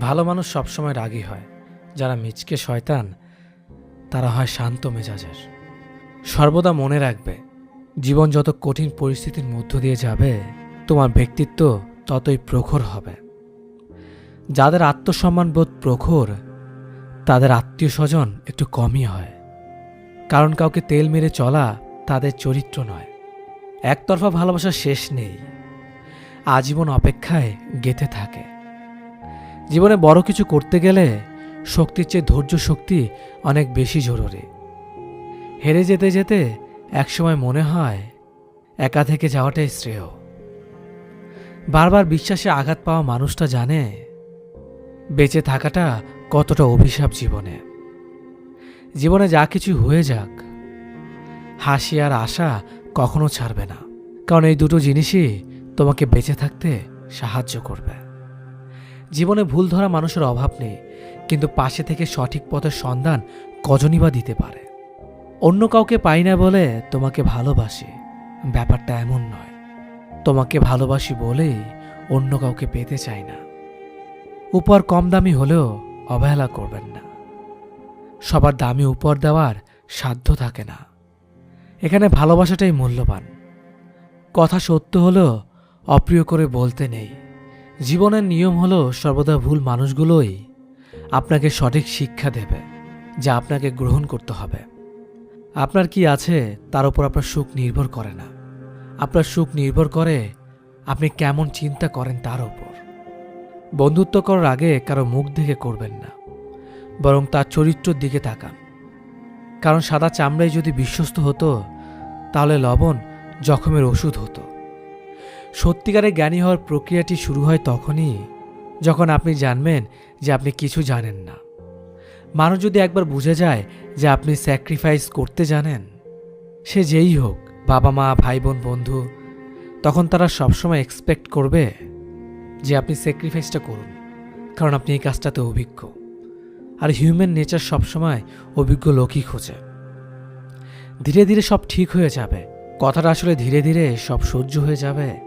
ভালো মানুষ সবসময় রাগী হয়। যারা মিচকে শয়তান, তারা হয় শান্ত মেজাজের। সর্বদা মনে রাখবে, জীবন যত কঠিন পরিস্থিতির মধ্য দিয়ে যাবে, তোমার ব্যক্তিত্ব ততই প্রখর হবে। যাদের আত্মসম্মান বোধ প্রখর, তাদের আত্মীয় স্বজন একটু কমই হয়। কারণ কাউকে তেল মেরে চলা তাদের চরিত্র নয়। একতরফা ভালোবাসার শেষ নেই। আজীবন অপেক্ষায় গেতে থাকে। জীবনে বড় কিছু করতে গেলে শক্তির চেয়ে ধৈর্য শক্তি অনেক বেশি জরুরি। হেরে যেতে যেতে একসময় মনে হয় একা থেকে যাওয়াটাই শ্রেয়। বারবার বিশ্বাসে আঘাত পাওয়া মানুষটা জানে বেঁচে থাকাটা কতটা অভিশাপ জীবনে। জীবনে যা কিছু হয়ে যাক, হাসি আর আশা কখনো ছাড়বে না। কারণ এই দুটো জিনিসই তোমাকে বেঁচে থাকতে সাহায্য করবে। জীবনে ভুল ধরা মানুষের অভাব নেই, কিন্তু পাশে থেকে সঠিক পথের সন্ধান কজনই বা দিতে পারে। অন্য কাউকে পাই না বলে তোমাকে ভালোবাসি, ব্যাপারটা এমন নয়। তোমাকে ভালোবাসি বলেই অন্য কাউকে পেতে চাই না। উপর কম দামি হলেও অবহেলা করবেন না। সবার দামি উপর দেওয়ার সাধ্য থাকে না। এখানে ভালোবাসাটাই মূল্যবান। কথা সত্য হলেও অপ্রিয় করে বলতে নেই। জীবনের নিয়ম হলো সর্বদা ভুল মানুষগুলোই আপনাকে সঠিক শিক্ষা দেবে, যা আপনাকে গ্রহণ করতে হবে। আপনার কি আছে তার উপর আপনার সুখ নির্ভর করে না। আপনার সুখ নির্ভর করে আপনি কেমন চিন্তা করেন তার উপর। বন্ধুত্ব করার আগে কারও মুখ দেখে করবেন না, বরং তার চরিত্রের দিকে তাকান। কারণ সাদা চামড়াই যদি বিশ্বস্ত হতো, তাহলে লবণ জখমের ওষুধ হতো। সত্যিকারের জ্ঞানী হওয়ার প্রক্রিয়াটি শুরু হয় তখনই, যখন আপনি জানবেন যে আপনি কিছু জানেন না। মানুষ যদি একবার বুঝে যায় যে আপনি স্যাক্রিফাইস করতে জানেন, সে যেই হোক, বাবা মা ভাই বোন বন্ধু, তখন তারা সবসময় এক্সপেক্ট করবে যে আপনি স্যাক্রিফাইসটা করুন, কারণ আপনি এই কাজটাতে অভিজ্ঞ। আর হিউম্যান নেচার সবসময় অভিজ্ঞ লোকই খোঁজে। ধীরে ধীরে সব ঠিক হয়ে যাবে। কথাটা আসলে ধীরে ধীরে সব সহ্য হয়ে যাবে।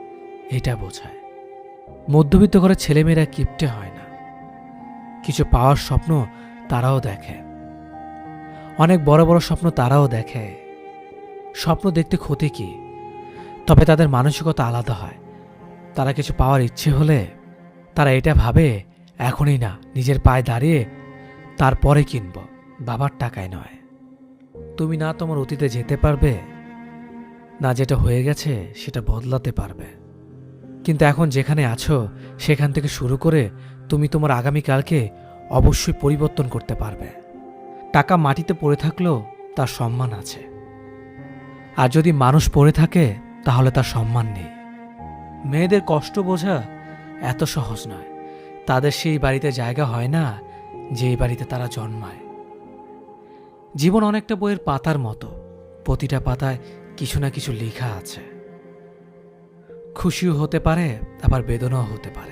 এটা বোঝায়। মধ্যবিত্ত ঘরের ছেলেমেয়েরা কিপটে হয় না। কিছু পাওয়ার স্বপ্ন তারাও দেখে। অনেক বড় বড় স্বপ্ন তারাও দেখে। স্বপ্ন দেখতে ক্ষতি কি? তবে তাদের মানসিকতা আলাদা হয়। তারা কিছু পাওয়ার ইচ্ছে হলে তারা এটা ভাবে, এখনই না, নিজের পায়ে দাঁড়িয়ে তারপরে কিনব, বাবার টাকায় নয়। তুমি না তোমার অতীতে যেতে পারবে, না যেটা হয়ে গেছে সেটা বদলাতে পারবে। কিন্তু এখন যেখানে আছো, সেখান থেকে শুরু করে তুমি তোমার আগামীকালকে অবশ্যই পরিবর্তন করতে পারবে। টাকা মাটিতে পড়ে থাকলেও তার সম্মান আছে। আর যদি মানুষ পড়ে থাকে, তাহলে তার সম্মান নেই। মেয়েদের কষ্ট বোঝা এত সহজ নয়। তাদের সেই বাড়িতে জায়গা হয় না যেই বাড়িতে তারা জন্মায়। জীবন অনেকটা বইয়ের পাতার মতো। প্রতিটা পাতায় কিছু না কিছু লেখা আছে। খুশিও হতে পারে, আবার বেদনাও হতে পারে।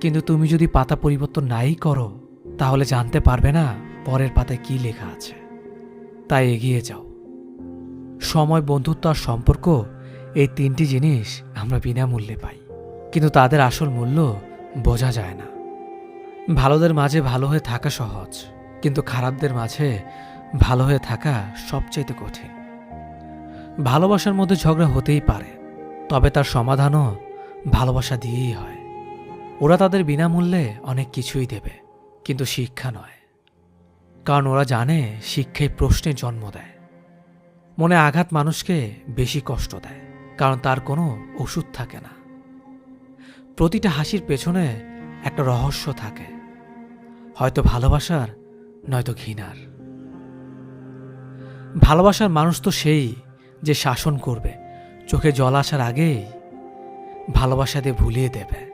কিন্তু তুমি যদি পাতা পরিবর্তন নাই করো, তাহলে জানতে পারবে না পরের পাতায় কি লেখা আছে। তাই এগিয়ে যাও। সময়, বন্ধুত্ব আর সম্পর্ক, এই তিনটি জিনিস আমরা বিনামূল্যে পাই। কিন্তু তাদের আসল মূল্য বোঝা যায় না। ভালোদের মাঝে ভালো হয়ে থাকা সহজ, কিন্তু খারাপদের মাঝে ভালো হয়ে থাকা সবচাইতে কঠিন। ভালোবাসার মধ্যে ঝগড়া হতেই পারে তবে তার সমাধানও ভালোবাসা দিয়েই হয়। ওরা তাদের বিনামূল্যে অনেক কিছুই দেবে, কিন্তু শিক্ষা নয়। কারণ ওরা জানে শিক্ষাই প্রশ্নের জন্ম দেয়। মনে আঘাত মানুষকে বেশি কষ্ট দেয়, কারণ তার কোনো ওষুধ থাকে না। প্রতিটা হাসির পেছনে একটা রহস্য থাকে, হয়তো ভালোবাসার, নয়তো ঘৃণার। ভালোবাসার মানুষ তো সেই যে শাসন করবে চোখে জল আসার আগেই ভালোবাসা দিয়ে ভুলিয়ে দেবে।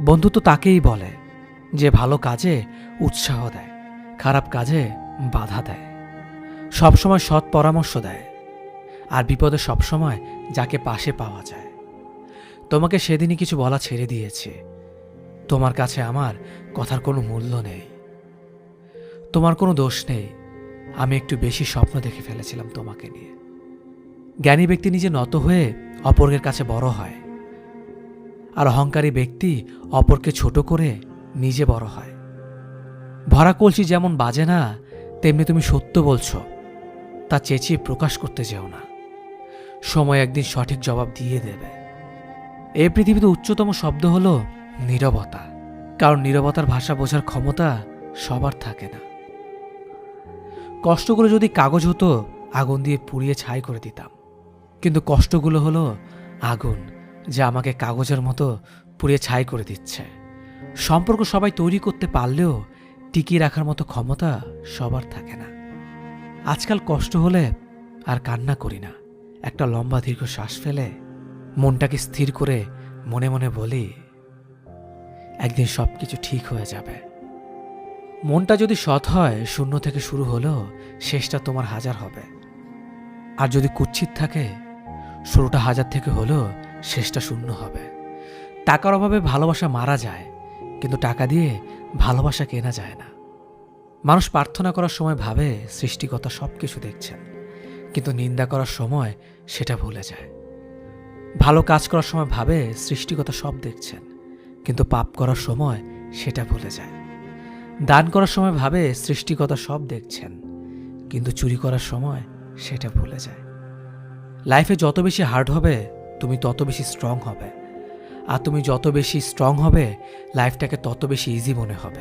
বন্ধুত্ব তাকেই বলে, যে ভালো কাজে উৎসাহ দেয়, খারাপ কাজে বাধা দেয়। সবসময় সৎ পরামর্শ দেয়, আর বিপদে সবসময় যাকে পাশে পাওয়া যায়। তোমাকে সেদিনই কিছু বলা ছেড়ে দিয়েছে। তোমার কাছে আমার কথার কোনো মূল্য নেই। তোমার কোনো দোষ নেই। আমি একটু বেশি স্বপ্ন দেখে ফেলেছিলাম তোমাকে নিয়ে। জ্ঞানী ব্যক্তি নিজে নত হয়ে অপরের কাছে বড় হয়। আর অহংকারী ব্যক্তি অপরকে ছোট করে নিজে বড় হয়। ভরা কলসি যেমন বাজে না, তেমনি তুমি সত্য বলছ। তা চেঁচিয়ে প্রকাশ করতে যেও না। সময় একদিন সঠিক জবাব দিয়ে দেবে। এই পৃথিবীতে উচ্চতম শব্দ হলো নীরবতা। কারণ নীরবতার ভাষা বোঝার ক্ষমতা সবার থাকে না। কষ্টগুলো যদি কাগজ হতো, আগুন দিয়ে পুড়িয়ে ছাই করে দিতাম। কিন্তু কষ্টগুলো হলো আগুন, যা আমাকে কাগজের মতো পুড়িয়ে ছাই করে দিচ্ছে। সম্পর্ক সবাই তৈরি করতে পারলেও টিকিয়ে রাখার মতো ক্ষমতা সবার থাকে না। আজকাল কষ্ট হলে আর কান্না করি না। একটা লম্বা দীর্ঘ শ্বাস ফেলে মনটাকে স্থির করে মনে মনে বলি, একদিন সব কিছু ঠিক হয়ে যাবে। মনটা যদি সৎ হয়, শূন্য থেকে শুরু হলেও শেষটা তোমার হাজার হবে। আর যদি কুচ্ছিত থাকে শুরুটা হাজার থেকে হলেও শেষটা শূন্য হবে। টাকার অভাবে ভালোবাসা মারা যায়, কিন্তু টাকা দিয়ে ভালোবাসা কেনা যায় না। মানুষ প্রার্থনা করার সময় ভাবে সৃষ্টিকতা সব কিছু দেখছেন, কিন্তু নিন্দা করার সময় সেটা ভুলে যায়। ভালো কাজ করার সময় ভাবে সৃষ্টিকতা সব দেখছেন, কিন্তু পাপ করার সময় সেটা ভুলে যায়। দান করার সময় ভাবে সৃষ্টিকতা সব দেখছেন, কিন্তু চুরি করার সময় সেটা ভুলে যায়। লাইফে যত বেশি হার্ড হবে, তুমি তত বেশি স্ট্রং হবে। আর তুমি যত বেশি স্ট্রং হবে লাইফটাকে তত বেশি ইজি মনে হবে।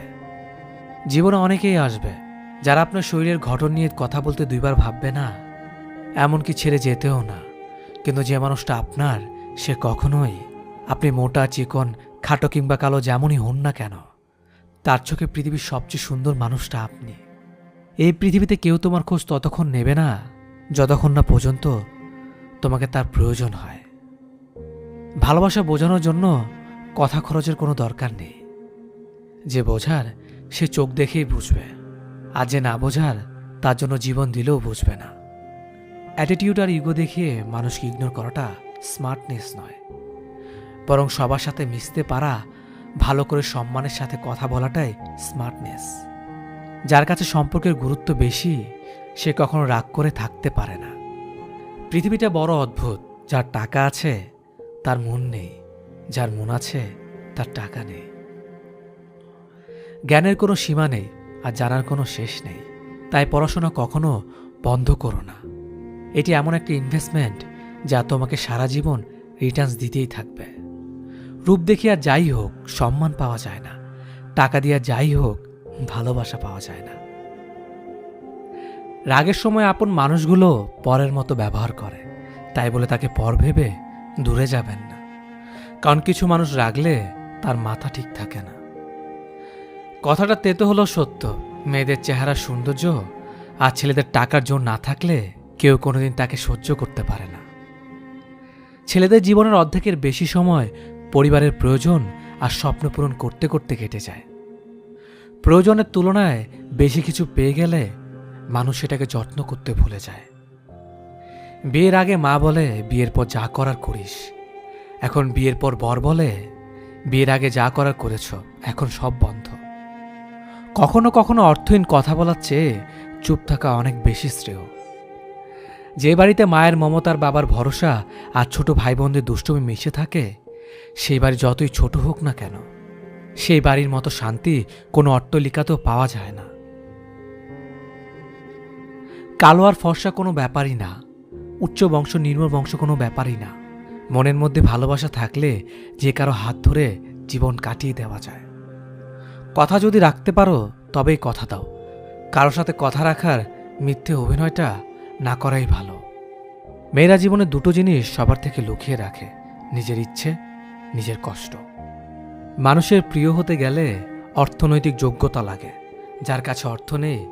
জীবনে অনেকেই আসবে, যারা আপনার শরীরের ঘটন নিয়ে কথা বলতে দুইবার ভাববে না। এমনকি ছেড়ে যেতেও না। কিন্তু যে মানুষটা আপনার, সে কখনোই আপনি মোটা, চিকন, খাটো কিংবা কালো যেমনই হন না কেন, তার চোখে পৃথিবীর সবচেয়ে সুন্দর মানুষটা আপনি। এই পৃথিবীতে কেউ তোমার খোঁজ ততক্ষণ নেবে না, যতক্ষণ না পর্যন্ত তোমাকে তার প্রয়োজন হয়। ভালোবাসা বোঝানোর জন্য কথা খরচের কোনো দরকার নেই। যে বোঝার, সে চোখ দেখেই বুঝবে। আর যে না বোঝার, তার জন্য জীবন দিলেও বুঝবে না। অ্যাটিটিউড আর ইগো দেখিয়ে মানুষকে ইগনোর করাটা স্মার্টনেস নয়। বরং সবার সাথে মিশতে পারা, ভালো করে সম্মানের সাথে কথা বলাটাই স্মার্টনেস যার কাছে সম্পর্কের গুরুত্ব বেশি, সে কখনো রাগ করে থাকতে পারে না। পৃথিবীটা বড় অদ্ভুত। যার টাকা আছে, তার মন নেই। যার মন আছে, তার টাকা নেই। জ্ঞানের কোনো সীমা নেই আর জানার কোনো শেষ নেই। তাই পড়াশোনা কখনো বন্ধ করো না। এটি এমন একটা ইনভেস্টমেন্ট যা তোমাকে সারা জীবন রিটার্নস দিতেই থাকবে। রূপ দেখিয়া যাই হোক, সম্মান পাওয়া যায় না। টাকা দিয়া যাই হোক, ভালোবাসা পাওয়া যায় না। রাগের সময় আপন মানুষগুলো পরের মতো ব্যবহার করে। তাই বলে তাকে পর ভেবে দূরে যাবেন না। কারণ কিছু মানুষ রাগলে তার মাথা ঠিক থাকে না। কথাটা তেতো হলো সত্য, মেয়েদের চেহারা সৌন্দর্য আর ছেলেদের টাকার জোর না থাকলে কেউ কোনোদিন তাকে সহ্য করতে পারে না। ছেলেদের জীবনের অর্ধেকের বেশি সময় পরিবারের প্রয়োজন আর স্বপ্ন পূরণ করতে করতে কেটে যায়। প্রয়োজনের তুলনায় বেশি কিছু পেয়ে গেলে মানুষ সেটাকে যত্ন করতে ভুলে যায়। বিয়ের আগে মা বলে, বিয়ের পর যা করার করিস। এখন বিয়ের পর বর বলে, বিয়ের আগে যা করার করেছ, এখন সব বন্ধ। কখনো কখনো অর্থহীন কথা বলার চেয়ে চুপ থাকা অনেক বেশি শ্রেয়। যে বাড়িতে মায়ের মমতার বাবার ভরসা আর ছোট ভাই বোনদের দুষ্টুমি মিশে থাকে, সেই বাড়ি যতই ছোট হোক না কেন, সেই বাড়ির মতো শান্তি কোনো অট্টলিকাতেও পাওয়া যায় না। কালো আর ফর্সা কোনো ব্যাপারই না। উচ্চ বংশ, নির্মল বংশ কোনো ব্যাপারই না। মনের মধ্যে ভালোবাসা থাকলে যে কারও হাত ধরে জীবন কাটিয়ে দেওয়া যায়। কথা যদি রাখতে পারো, তবেই কথা দাও। কারোর সাথে কথা রাখার মিথ্যে অভিনয়টা না করাই ভালো। মেয়েরা জীবনে দুটো জিনিস সবার থেকে লুকিয়ে রাখে, নিজের ইচ্ছে, নিজের কষ্ট। মানুষের প্রিয় হতে গেলে অর্থনৈতিক যোগ্যতা লাগে। যার কাছে অর্থ নেই,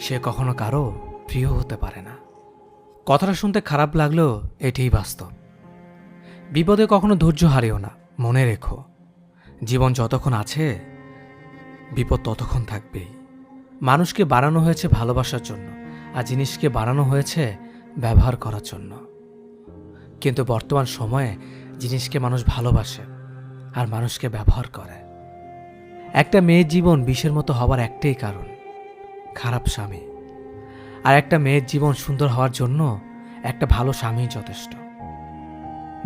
সে কখনো কারও প্রিয় হতে পারে না। কথাটা শুনতে খারাপ লাগলেও এটিই বাস্তব। বিপদে কখনো ধৈর্য হারিও না, মনে রেখো। জীবন যতক্ষণ আছে, বিপদ ততক্ষণ থাকবেই। মানুষকে বাড়ানো হয়েছে ভালোবাসার জন্য, আর জিনিসকে বাড়ানো হয়েছে ব্যবহার করার জন্য। কিন্তু বর্তমান সময়ে জিনিসকে মানুষ ভালোবাসে, আর মানুষকে ব্যবহার করে। একটা মেয়ের জীবন বিষের মতো হবার একটাই কারণ, খারাপ স্বামী। আর একটা মেয়ের জীবন সুন্দর হওয়ার জন্য একটা ভালো স্বামী যথেষ্ট।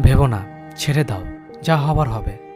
ভেবো না, ছেড়ে দাও, যা হবার হবে।